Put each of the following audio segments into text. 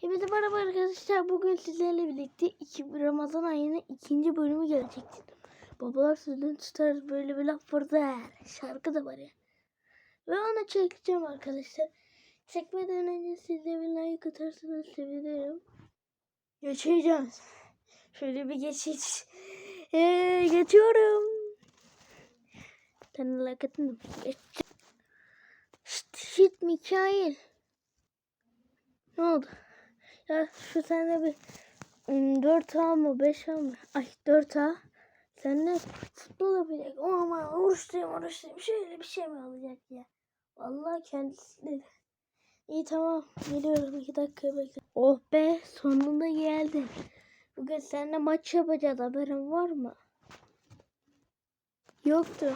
Hepinize merhaba arkadaşlar. Bugün sizlerle birlikte iki, Ramazan ayının ikinci bölümü gelecektir. Babalar sözünü tutar böyle bir laf vardı. Şarkı da var ya. Ve onu çekeceğim arkadaşlar. Çekmeden önce siz de bir like atarsanız sevinirim. Geçeceğiz. Şöyle bir geçiş. Ee, geçiyorum. Sen like atın mı? Geç. Şşt, şşt Mikail. Ne oldu? Ya şu sende bir ım, 4 A mı 5 A mı? Ay 4 A. Sen ne futbol yapacak? O ama oruçluyum oruçluyum. Şöyle bir şey mi olacak ya? Vallahi kendisi dedi. İyi tamam geliyorum 2 dakika bekle. Oh be sonunda geldin. Bugün seninle maç yapacağız haberin var mı? Yoktu.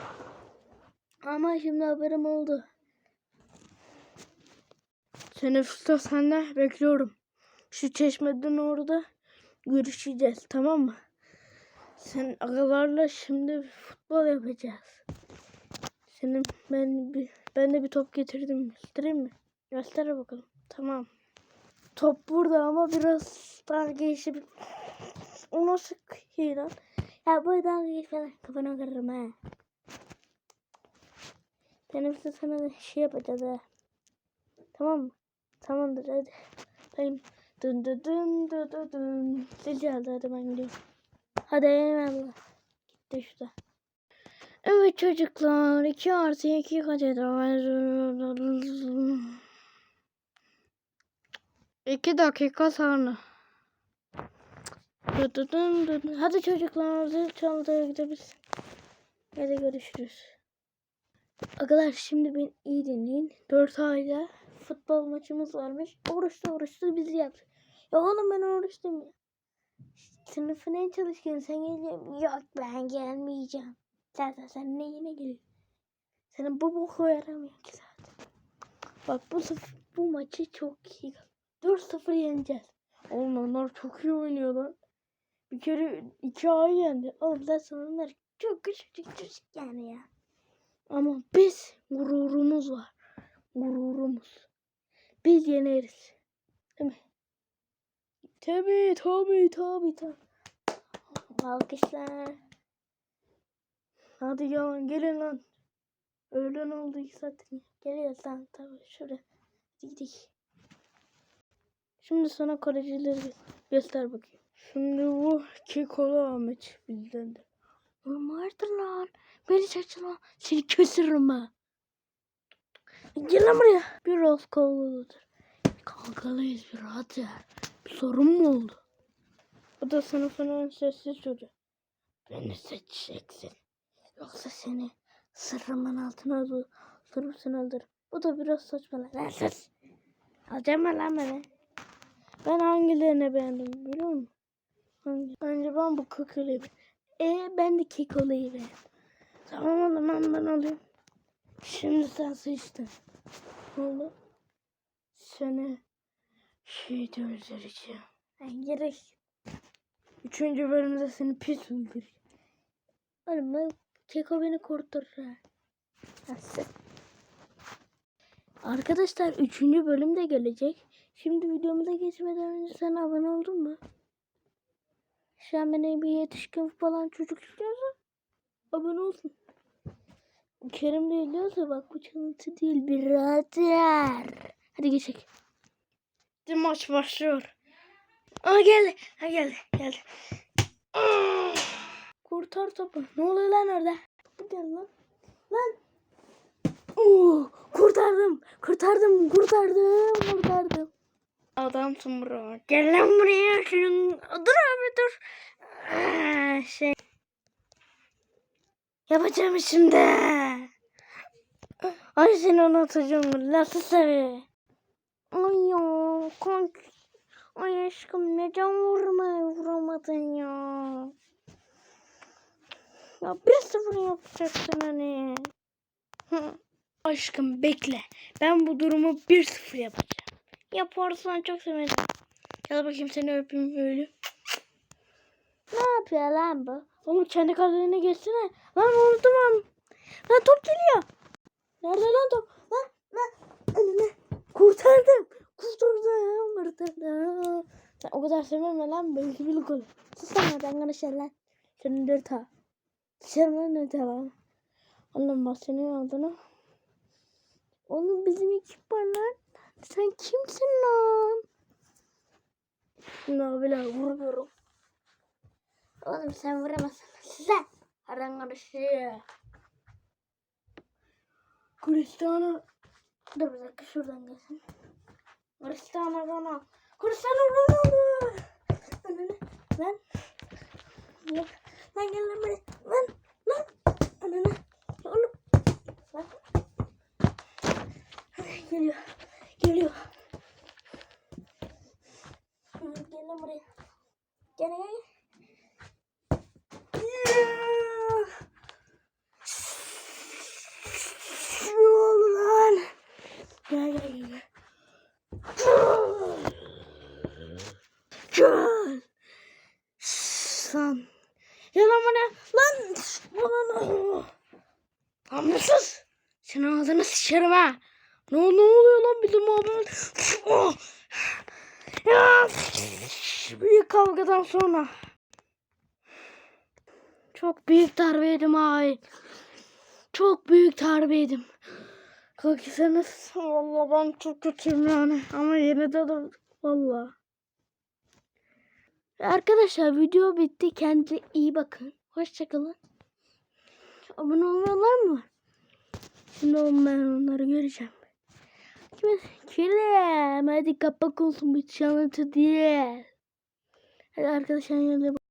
Ama şimdi haberim oldu. Teneffüste sende bekliyorum. Şu çeşmeden orada görüşeceğiz tamam mı? Sen agalarla şimdi futbol yapacağız. Senin ben bir ben de bir top getirdim. Göstereyim mi? Göster bakalım. Tamam. Top burada ama biraz daha geçip o nasıl şey lan? Ya bu daha geç falan kafana kırarım ha. Teneffüste sana da şey yapacağız ha. Tamam mı? Tamamdır hadi. Ben dın dın dın dın dın dın. Zil çaldı hadi ben gidiyorum. Hadi eyvallah. Gitti şurada. Evet çocuklar 2 artı 2 kaç eder? 2 dakika sonra. Hadi çocuklar zil çaldı gidebilirsin. Hadi görüşürüz. Arkadaşlar şimdi beni iyi dinleyin. 4 ayda futbol maçımız varmış. Oruçlu oruçlu bizi yaptı. Ya oğlum ben oruçluyum ya. Sınıfın en çalışkan sen geleceğim. Yok ben gelmeyeceğim. Zaten sen neyine geliyorsun? Senin bu boku yaramıyor ki zaten. Bak bu sıf- bu maçı çok iyi. 4-0 yeneceğiz. Oğlum onlar çok iyi oynuyor lan. Bir kere 2 ay yendi. Oğlum zaten onlar çok küçücük çocuk yani ya. Ama biz gururumuz var. Gururumuz. Biz yeneriz. Değil mi? Tabii tabii tabii tabii. Alkışlar. Hadi ya gelin lan. Öğlen oldu iki saattir. Geliyoruz lan tabii şuraya. Hadi gidelim. Şimdi sana kalecileri gö- göster bakayım. Şimdi bu Kekolu Ahmet bizden de. Oğlum vardır lan. Beni çeksin lan. Seni kösürürüm ha. Gel lan buraya. Kavgalıdır. Kavgalıyız birader. Bir sorun mu oldu? Bu da sınıfın en sessiz çocuğu. Beni seçeceksin. Yoksa seni sırrımın altına alıp sırrımsın alırım. Bu da biraz saçma lan. Sus. Alacağım lan beni? Ben hangilerini beğendim biliyor musun? Hangi? Önce ben bu kıkırıyı E ben de kekolayı beğendim. Tamam o zaman ben alayım. Şimdi sen sıçtın. Ne oldu? Seni şeyde öldüreceğim. Ben gerek. Üçüncü bölümde seni pis öldüreceğim. Oğlum ben Keko beni kurtarır ha. Nasıl? Arkadaşlar üçüncü bölüm de gelecek. Şimdi videomuza geçmeden önce sen abone oldun mu? Şu an beni bir yetişkin falan çocuk istiyorsa abone olsun. Kerim de diyorsa bak bu çalıntı değil birader. Hadi geçelim. Hadi maç başlıyor. Aa geldi. Ha geldi. Geldi. Aa! Kurtar topu. Ne oluyor lan orada? Bu gel lan. Lan. Oo, kurtardım. Kurtardım. Kurtardım. Kurtardım. Adamsın bro. Gel lan buraya. Şunun... Dur abi dur. Aa, şey. Yapacağım şimdi. Ay seni anlatacağım. Nasıl sevi? Kank. Ay aşkım neden vurma vuramadın ya? Ya bir sıfır yapacaksın hani. Aşkım bekle. Ben bu durumu bir sıfır yapacağım. Yaparsan çok sevinirim. Gel bakayım seni öpeyim böyle. Ne yapıyor lan bu? Oğlum kendi kalene geçsene. Lan unuttum lan. Top geliyor. Nerede lan top? Lan lan. Kurtardım. Kurtardım. Kurtardım. Sen o kadar sevmem lan belki birlik olur. Sus sen oradan konuşan lan. Senin dört ha. Dışarı lan ne devam. Oğlum bak senin adını. Oğlum bizim ekip var lan. Sen kimsin lan? Ne bile vuruyorum. Oğlum sen vuramazsın. Sen. Aradan konuşuyor. Cristiano. Dur bir dakika şuradan gelsin. Cristiano Ronaldo. Cristiano Ronaldo. Lan. Lan. Lan gel lan buraya. Lan. Lan. Ananı. Oğlum. Lan. Geliyor. Geliyor. Gel lan buraya. Gel gel gel. Yeah. Ne oldu lan? Gel gel gel. gel. Gel. Lan. Ya lan bana. Lan. Lan. Lan sus. Senin ağzını sıçarım ha. Ne, ne oluyor lan bizim abimiz? Oh. Ya. Büyük kavgadan sonra. Çok büyük darbe yedim ay. Çok büyük darbe yedim. Kalkırsanız valla ben çok kötüyüm yani. Ama yine de dur. Valla. Arkadaşlar video bitti. Kendinize iyi bakın. Hoşçakalın. Abone olmayanlar mı? Şimdi olmayan onları göreceğim. Kime? Kirem. Hadi kapak olsun bu çalıntı diye. Hadi arkadaşlar yanına